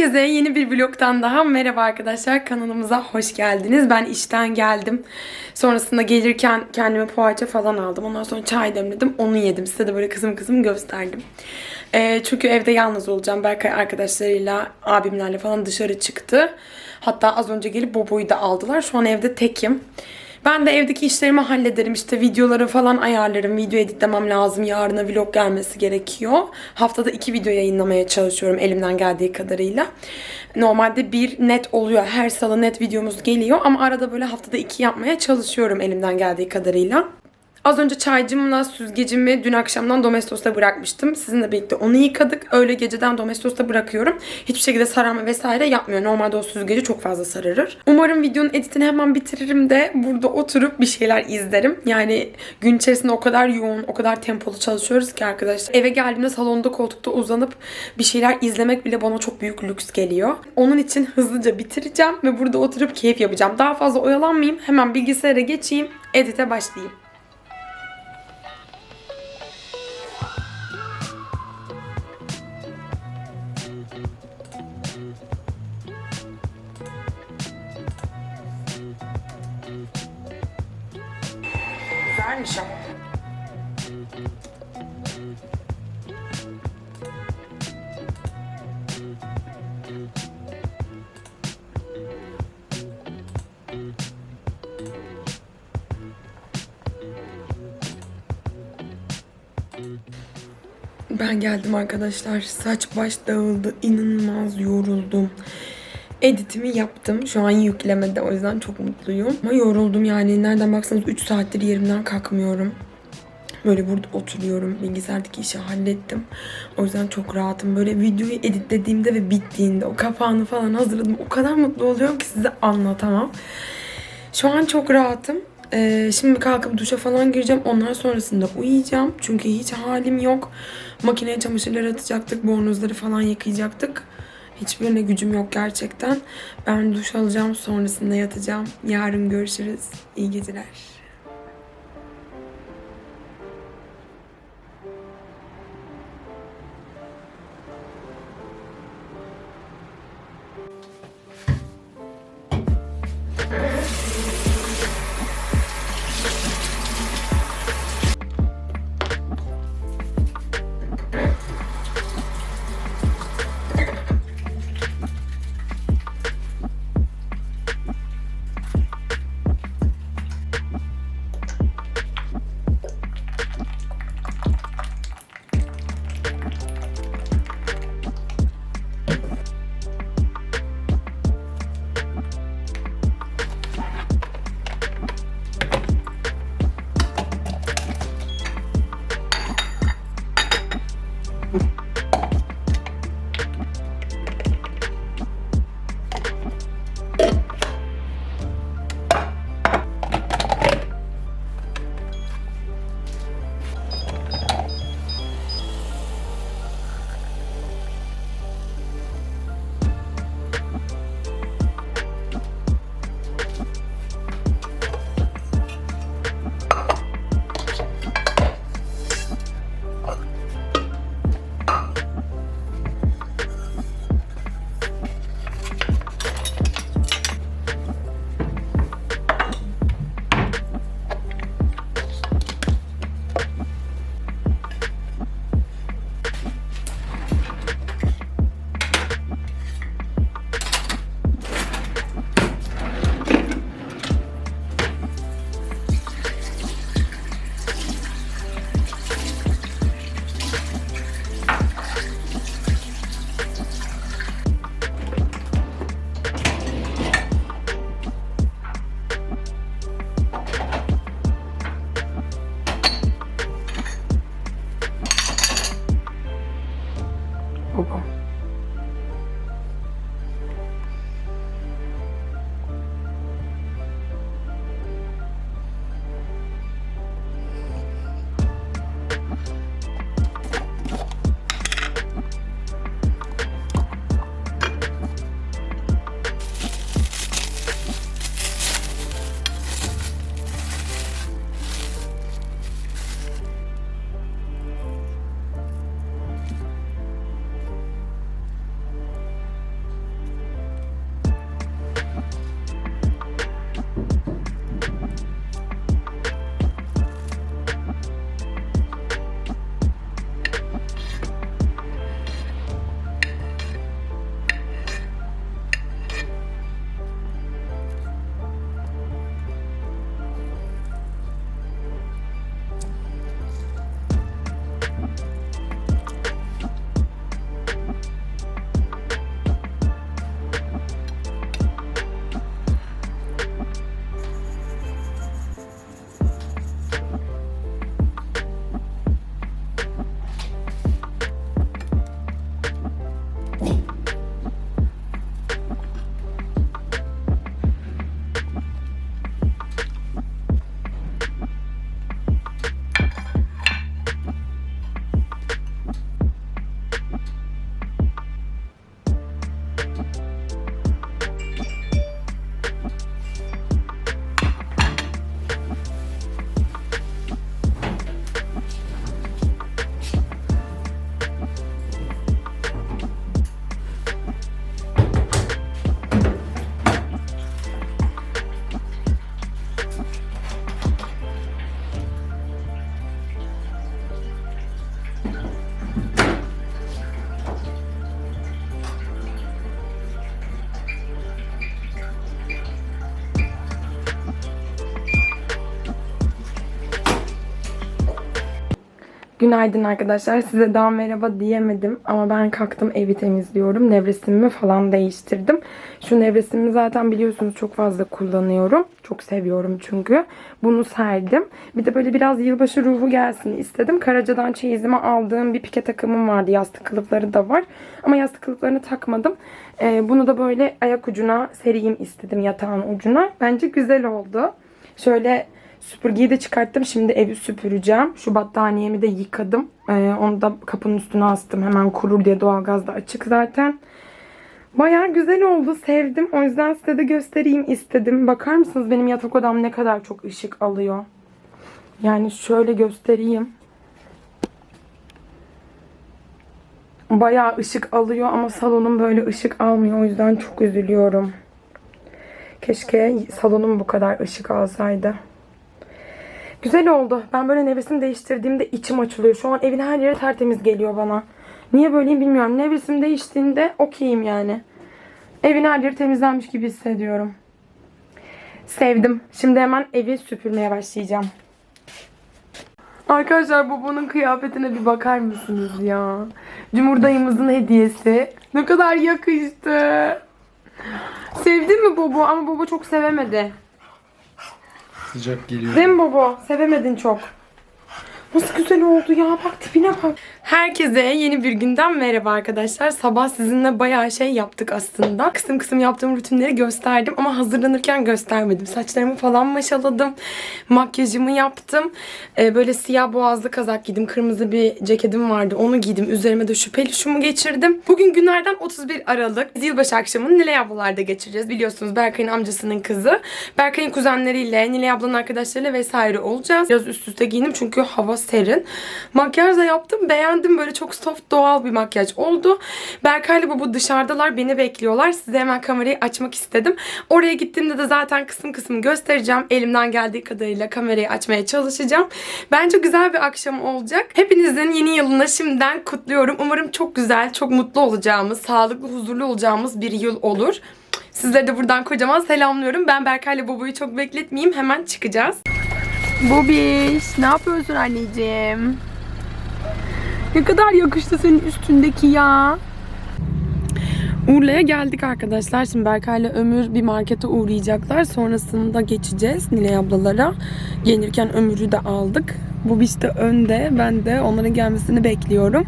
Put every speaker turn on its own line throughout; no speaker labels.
Herkese yeni bir vlogtan daha merhaba arkadaşlar. Kanalımıza hoş geldiniz. Ben işten geldim. Sonrasında gelirken kendime poğaça falan aldım. Ondan sonra çay demledim. Onu yedim. Size de böyle kızım kızım gösterdim. Ee, çünkü evde yalnız olacağım. Berkay arkadaşlarıyla, abimlerle falan dışarı çıktı. Hatta az önce gelip Bobo'yu da aldılar. Şu an evde tekim. Ben de evdeki işlerimi hallederim. İşte videoları falan ayarlarım. Video editlemem lazım. Yarına vlog gelmesi gerekiyor. Haftada iki video yayınlamaya çalışıyorum elimden geldiği kadarıyla. Normalde bir net oluyor. Her salı net videomuz geliyor. Ama arada böyle haftada iki yapmaya çalışıyorum elimden geldiği kadarıyla. Az önce çaycımla süzgecimi dün akşamdan Domestos'ta bırakmıştım. Sizinle birlikte onu yıkadık. Öyle geceden Domestos'ta bırakıyorum. Hiçbir şekilde sararma vesaire yapmıyor. Normalde o süzgeci çok fazla sararır. Umarım videonun editini hemen bitiririm de burada oturup bir şeyler izlerim. Yani gün içerisinde o kadar yoğun, o kadar tempolu çalışıyoruz ki arkadaşlar. Eve geldiğimde salonda koltukta uzanıp bir şeyler izlemek bile bana çok büyük lüks geliyor. Onun için hızlıca bitireceğim ve burada oturup keyif yapacağım. Daha fazla oyalanmayayım. Hemen bilgisayara geçeyim. Edite başlayayım. Güzelmiş ama. Ben geldim arkadaşlar. Saç baş dağıldı. İnanılmaz yoruldum. Editimi yaptım. Şu an yüklemede. O yüzden çok mutluyum. Ama yoruldum yani. Nereden baksanız 3 saattir yerimden kalkmıyorum. Böyle burada oturuyorum. Bilgisayardaki işi hallettim. O yüzden çok rahatım. Böyle videoyu editlediğimde ve bittiğinde o kapağını falan hazırladım. O kadar mutlu oluyorum ki size anlatamam. Şu an çok rahatım. Ee, şimdi kalkıp duşa falan gireceğim. Ondan sonrasında uyuyacağım. Çünkü hiç halim yok. Makineye çamaşırları atacaktık. Bornozları falan yıkayacaktık. Hiçbirine gücüm yok gerçekten. Ben duş alacağım sonrasında yatacağım. Yarın görüşürüz. İyi geceler. Günaydın arkadaşlar. Size daha merhaba diyemedim ama ben kalktım evi temizliyorum. Nevresimimi falan değiştirdim. Şu nevresimimi zaten biliyorsunuz çok fazla kullanıyorum. Çok seviyorum çünkü. Bunu serdim. Bir de böyle biraz yılbaşı ruhu gelsin istedim. Karaca'dan çeyizime aldığım bir pike takımım vardı. Yastık kılıfları da var. Ama yastık kılıflarını takmadım. Ee, bunu da böyle ayak ucuna sereyim istedim yatağın ucuna. Bence güzel oldu. Şöyle Süpürgeyi de çıkarttım. Şimdi evi süpüreceğim. Şu battaniyemi de yıkadım. Ee, onu da kapının üstüne astım. Hemen kurur diye doğalgaz da açık zaten. Baya güzel oldu. Sevdim. O yüzden size de göstereyim istedim. Bakar mısınız benim yatak odam ne kadar çok ışık alıyor. Yani şöyle göstereyim. Bayağı ışık alıyor ama salonum böyle ışık almıyor. O yüzden çok üzülüyorum. Keşke salonum bu kadar ışık alsaydı. Güzel oldu. Ben böyle nevresim değiştirdiğimde içim açılıyor. Şu an evin her yeri tertemiz geliyor bana. Niye böyleyim bilmiyorum. Nevresim değiştiğinde okeyim yani. Evin her yeri temizlenmiş gibi hissediyorum. Sevdim. Şimdi hemen evi süpürmeye başlayacağım. Arkadaşlar babanın kıyafetine bir bakar mısınız ya? Cumhurdayımızın hediyesi. Ne kadar yakıştı. Sevdin mi Bobo? Ama Bobo çok sevemedi.
Sıcak geliyor.
Değil mi baba? Sevemedin çok. Nasıl güzel oldu ya. Bak tipine bak. Herkese yeni bir günden merhaba arkadaşlar. Sabah sizinle bayağı şey yaptık aslında. Kısım kısım yaptığım rutinleri gösterdim ama hazırlanırken göstermedim. Saçlarımı falan maşaladım. Makyajımı yaptım. Ee, böyle siyah boğazlı kazak giydim. Kırmızı bir ceketim vardı. Onu giydim. Üzerime de şüpheli şumu geçirdim. Bugün günlerden 31 Aralık. Biz yılbaşı akşamını Nilay ablalarda geçireceğiz. Biliyorsunuz Berkay'ın amcasının kızı. Berkay'ın kuzenleriyle, Nilay ablanın arkadaşlarıyla vesaire olacağız. Biraz üst üste giyindim çünkü hava serin. Makyaj da yaptım. Beğendim. Böyle çok soft doğal bir makyaj oldu. Berkay'la baba dışarıdalar. Beni bekliyorlar. Size hemen kamerayı açmak istedim. Oraya gittiğimde de zaten kısım kısım göstereceğim. Elimden geldiği kadarıyla kamerayı açmaya çalışacağım. Bence güzel bir akşam olacak. Hepinizin yeni yılını şimdiden kutluyorum. Umarım çok güzel, çok mutlu olacağımız, sağlıklı, huzurlu olacağımız bir yıl olur. Sizlere de buradan kocaman selamlıyorum. Ben Berkay'la babayı çok bekletmeyeyim. Hemen çıkacağız. Bobiş, ne yapıyorsun anneciğim? Ne kadar yakıştı senin üstündeki ya. Urla'ya geldik arkadaşlar. Şimdi Berkay'la Ömür bir markete uğrayacaklar. Sonrasında geçeceğiz Nilay ablalara. Gelirken Ömür'ü de aldık. Bu işte önde. Ben de onların gelmesini bekliyorum.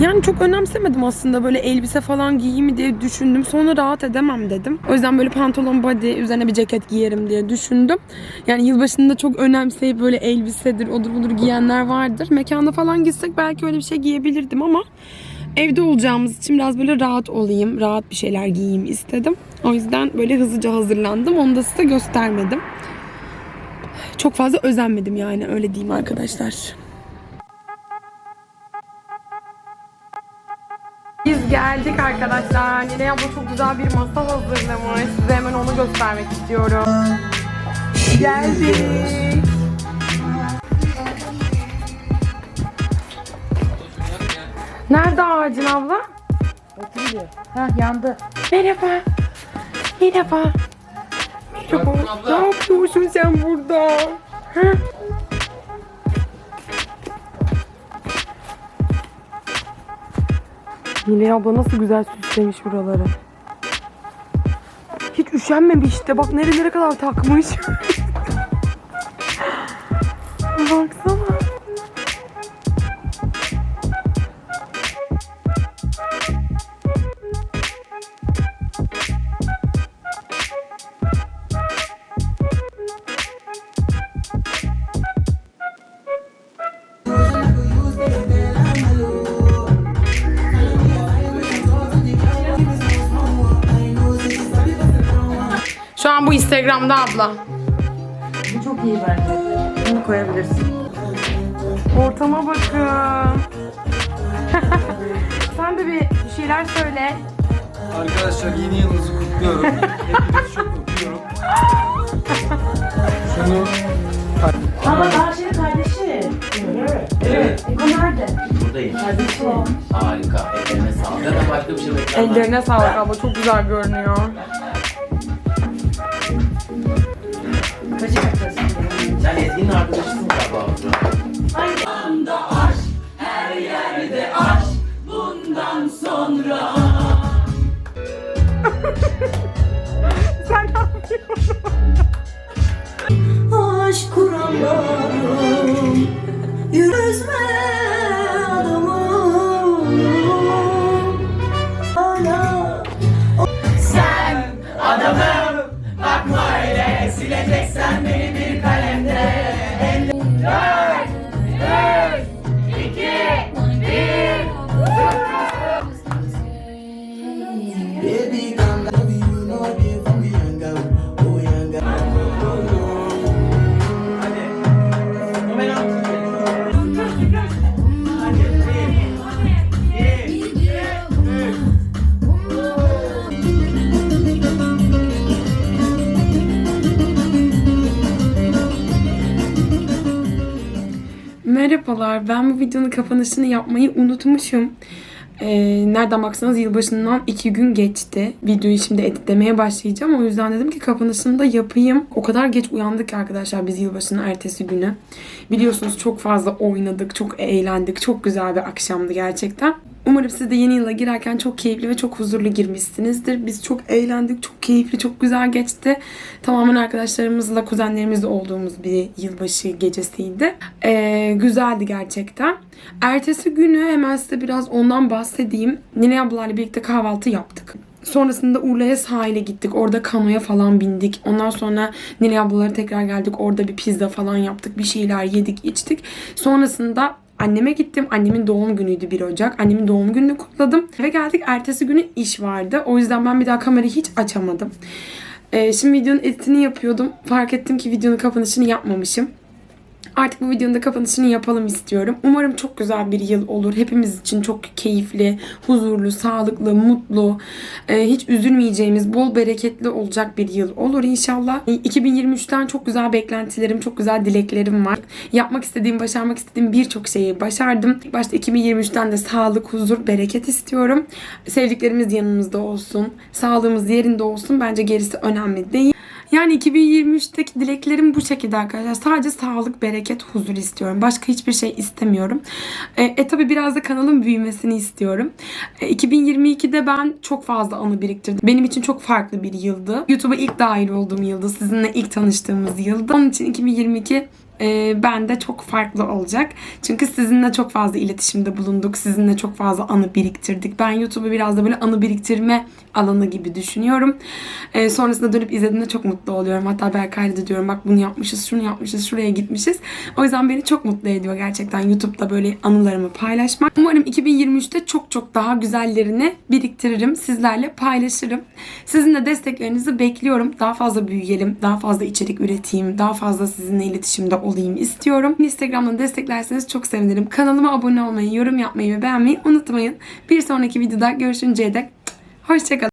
Yani çok önemsemedim aslında böyle elbise falan giyeyim diye düşündüm. Sonra rahat edemem dedim. O yüzden böyle pantolon body üzerine bir ceket giyerim diye düşündüm. Yani yılbaşında çok önemseyip böyle elbisedir odur budur giyenler vardır. Mekanda falan gitsek belki öyle bir şey giyebilirdim ama evde olacağımız için biraz böyle rahat olayım, rahat bir şeyler giyeyim istedim. O yüzden böyle hızlıca hazırlandım. Onu da size göstermedim. Çok fazla özenmedim yani öyle diyeyim arkadaşlar. Biz geldik arkadaşlar. Yine abla çok güzel bir masa hazırlamış. Size hemen onu göstermek istiyorum. Geldik. Nerede ağacın abla?
Oturuyor. Ha yandı.
Merhaba. Merhaba. Merhaba. Ne yapıyorsun sen burada? Ha? Nilay abla nasıl güzel süslemiş buraları. Hiç üşenmemiş de bak nerelere kadar takmış. Baksana. Instagram'da abla.
Bu çok iyi bence. Bunu koyabilirsin.
Ortama bakın. Sen de bir bir şeyler söyle.
Arkadaşlar yeni yılınızı kutluyorum. Hepinizi çok öpüyorum. Şunu
Baba daha şey kardeşi. Evet. Eko nerede?
Buradayım. Harika. Ellerine sağlık. Zaten başka bir şey beklemem.
Ellerine sağlık abla. Çok güzel görünüyor.
നാട്ടിൽ
Merhabalar. Ben bu videonun kapanışını yapmayı unutmuşum. Ee, nereden baksanız yılbaşından iki gün geçti. Videoyu şimdi editlemeye başlayacağım. O yüzden dedim ki kapanışını da yapayım. O kadar geç uyandık ki arkadaşlar biz yılbaşının ertesi günü. Biliyorsunuz çok fazla oynadık, çok eğlendik. Çok güzel bir akşamdı gerçekten. Umarım siz de yeni yıla girerken çok keyifli ve çok huzurlu girmişsinizdir. Biz çok eğlendik, çok keyifli, çok güzel geçti. Tamamen arkadaşlarımızla, kuzenlerimizle olduğumuz bir yılbaşı gecesiydi. Ee, güzeldi gerçekten. Ertesi günü hemen size biraz ondan bahsedeyim. Nine ablalarla birlikte kahvaltı yaptık. Sonrasında Urla'ya sahile gittik. Orada kanoya falan bindik. Ondan sonra Nine ablalara tekrar geldik. Orada bir pizza falan yaptık. Bir şeyler yedik, içtik. Sonrasında Anneme gittim. Annemin doğum günüydü 1 Ocak. Annemin doğum gününü kutladım. Ve geldik ertesi günü iş vardı. O yüzden ben bir daha kamerayı hiç açamadım. Ee, şimdi videonun editini yapıyordum. Fark ettim ki videonun kapanışını yapmamışım. Artık bu videonun da kapanışını yapalım istiyorum. Umarım çok güzel bir yıl olur. Hepimiz için çok keyifli, huzurlu, sağlıklı, mutlu, e, hiç üzülmeyeceğimiz, bol bereketli olacak bir yıl olur inşallah. E, 2023'ten çok güzel beklentilerim, çok güzel dileklerim var. Yapmak istediğim, başarmak istediğim birçok şeyi başardım. Başta 2023'ten de sağlık, huzur, bereket istiyorum. Sevdiklerimiz yanımızda olsun, sağlığımız yerinde olsun. Bence gerisi önemli değil. Yani 2023'teki dileklerim bu şekilde arkadaşlar. Sadece sağlık, bereket, huzur istiyorum. Başka hiçbir şey istemiyorum. E, e tabi biraz da kanalın büyümesini istiyorum. E, 2022'de ben çok fazla anı biriktirdim. Benim için çok farklı bir yıldı. YouTube'a ilk dahil olduğum yıldı. Sizinle ilk tanıştığımız yıldı. Onun için 2022 e, bende çok farklı olacak. Çünkü sizinle çok fazla iletişimde bulunduk. Sizinle çok fazla anı biriktirdik. Ben YouTube'u biraz da böyle anı biriktirme alanı gibi düşünüyorum. E, sonrasında dönüp izlediğimde çok mutlu oluyorum. Hatta Berkay'la da diyorum bak bunu yapmışız, şunu yapmışız, şuraya gitmişiz. O yüzden beni çok mutlu ediyor gerçekten YouTube'da böyle anılarımı paylaşmak. Umarım 2023'te çok çok daha güzellerini biriktiririm. Sizlerle paylaşırım. Sizin de desteklerinizi bekliyorum. Daha fazla büyüyelim, daha fazla içerik üreteyim, daha fazla sizinle iletişimde olayım istiyorum. Instagram'dan desteklerseniz çok sevinirim. Kanalıma abone olmayı, yorum yapmayı ve beğenmeyi unutmayın. Bir sonraki videoda görüşünceye dek hoşçakalın.